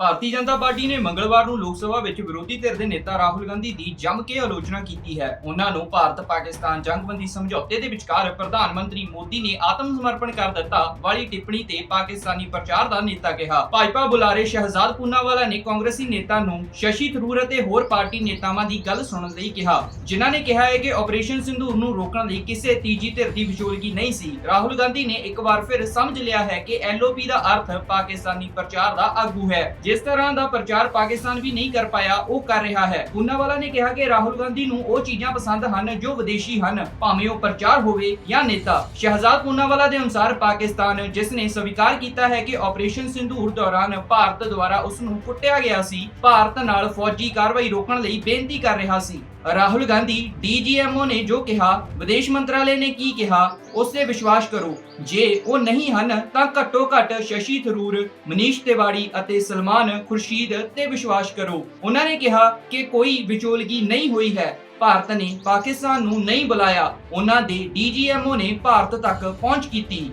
Bharatiya Janata party ਨੇ ਮੰਗਲਵਾਰ ਨੂੰ ਲੋਕ ਸਭਾ ਵਿੱਚ ਵਿਰੋਧੀ ਧਿਰ ਦੇ ਨੇਤਾ ਰਾਹੁਲ ਗਾਂਧੀ ਦੀ ਜੰਮ ਕੇ ਆਲੋਚਨਾ ਕੀਤੀ ਹੈ। ਉਹਨਾਂ ਨੂੰ ਭਾਰਤ ਪਾਕਿਸਤਾਨ ਜੰਗਬੰਦੀ ਸਮਝੌਤੇ ਦੇ ਵਿਚਕਾਰ ਪ੍ਰਧਾਨ ਮੰਤਰੀ ਮੋਦੀ ਨੇ ਆਤਮ ਸਮਰਪਣ ਕਰ ਦਿੱਤਾ ਵਾਲੀ ਟਿੱਪਣੀ ਤੇ ਪਾਕਿਸਤਾਨੀ ਪ੍ਰਚਾਰ ਦਾ ਨੇਤਾ ਕਿਹਾ। ਭਾਜਪਾ ਬੁਲਾਰੇ ਸ਼ਹਿਜ਼ਾਦ ਪੂਨਾਵਾਲਾ ਨੇ ਕਾਂਗਰਸੀ ਨੇਤਾ ਨੂੰ ਸ਼ਸ਼ੀ ਥਰੂਰ ਅਤੇ ਹੋਰ ਪਾਰਟੀ ਨੇਤਾਵਾਂ ਦੀ ਗੱਲ ਸੁਣਨ ਲਈ ਕਿਹਾ, ਜਿਨ੍ਹਾਂ ਨੇ ਕਿਹਾ ਹੈ ਕਿ ਆਪਰੇਸ਼ਨ ਸਿੰਧੂਰ ਨੂੰ ਰੋਕਣ ਲਈ ਕਿਸੇ ਤੀਜੀ ਧਿਰ ਦੀ ਵਿਚੋਲਗੀ ਨਹੀਂ ਸੀ। ਰਾਹੁਲ ਗਾਂਧੀ ਨੇ ਇੱਕ ਵਾਰ ਫਿਰ ਸਮਝ ਲਿਆ ਹੈ ਕਿ ਐਲਓਪੀ ਦਾ ਅਰਥ ਪਾਕਿਸਤਾਨੀ ਪ੍ਰਚਾਰ ਦਾ ਆਗੂ ਹੈ। ਜਿਸ ਤਰ੍ਹਾਂ ਦਾ ਪ੍ਰਚਾਰ ਪਾਕਿਸਤਾਨ ਵੀ ਨਹੀਂ ਕਰ ਪਾਇਆ, ਉਹ ਕਰ ਰਿਹਾ ਹੈ। ਪੂਨਾਵਾਲਾ ਨੇ ਕਿਹਾ ਕਿ ਰਾਹੁਲ ਗਾਂਧੀ ਨੂੰ ਉਹ ਚੀਜ਼ਾਂ ਪਸੰਦ ਹਨ ਜੋ ਵਿਦੇਸ਼ੀ ਹਨ, ਭਾਵੇਂ ਉਹ ਪ੍ਰਚਾਰ ਹੋਵੇ ਜਾਂ ਨੇਤਾ। ਸ਼ਹਿਜ਼ਾਦ ਪੂਨਾਵਾਲਾ ਦੇ ਅਨੁਸਾਰ ਪਾਕਿਸਤਾਨ, ਜਿਸ ਨੇ ਸਵੀਕਾਰ ਕੀਤਾ ਹੈ ਕਿ ਆਪਰੇਸ਼ਨ ਸਿੰਧੂਰ ਦੌਰਾਨ ਭਾਰਤ ਦੁਆਰਾ ਉਸ ਨੂੰ ਕੁੱਟਿਆ ਗਿਆ ਸੀ, ਭਾਰਤ ਨਾਲ ਫੌਜੀ ਕਾਰਵਾਈ ਰੋਕਣ ਲਈ ਬੇਨਤੀ ਕਰ ਰਿਹਾ ਸੀ। ਰਾਹੁਲ ਗਾਂਧੀ ਡੀਜੀਐਮਓ ਨੇ ਜੋ ਕਿਹਾ, ਵਿਦੇਸ਼ ਮੰਤਰਾਲੇ ਨੇ ਕੀ ਕਿਹਾ, ਉਸ ਤੇ ਵਿਸ਼ਵਾਸ ਕਰੋ। ਜੇ ਉਹ ਨਹੀਂ ਹਨ, ਤਾਂ ਘੱਟੋ ਘੱਟ ਸ਼ਸ਼ੀ ਥਰੂਰ, ਮਨੀਸ਼ ਤਿਵਾੜੀ ਅਤੇ ਸਲਮਾਨ ਖੁਰਸ਼ੀਦ ਤੇ ਵਿਸ਼ਵਾਸ ਕਰੋ। ਉਹਨਾਂ ਨੇ ਕਿਹਾ ਕਿ ਕੋਈ ਵਿਚੋਲਗੀ ਨਹੀਂ ਹੋਈ ਹੈ। ਭਾਰਤ ਨੇ ਪਾਕਿਸਤਾਨ ਨੂੰ ਨਹੀਂ ਬੁਲਾਇਆ। ਉਹਨਾਂ ਦੇ ਡੀਜੀਐਮਓ ਨੇ ਭਾਰਤ ਤੱਕ ਪਹੁੰਚ ਕੀਤੀ।